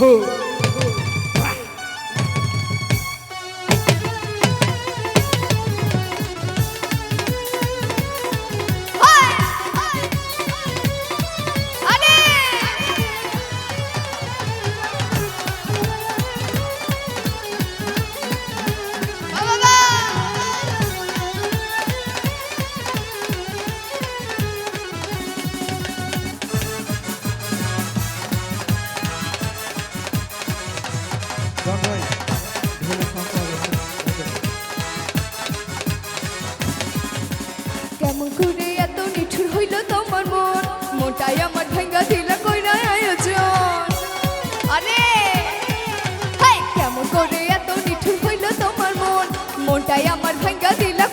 Oh. মনটাই আমার ভাঙ্গা দিলা।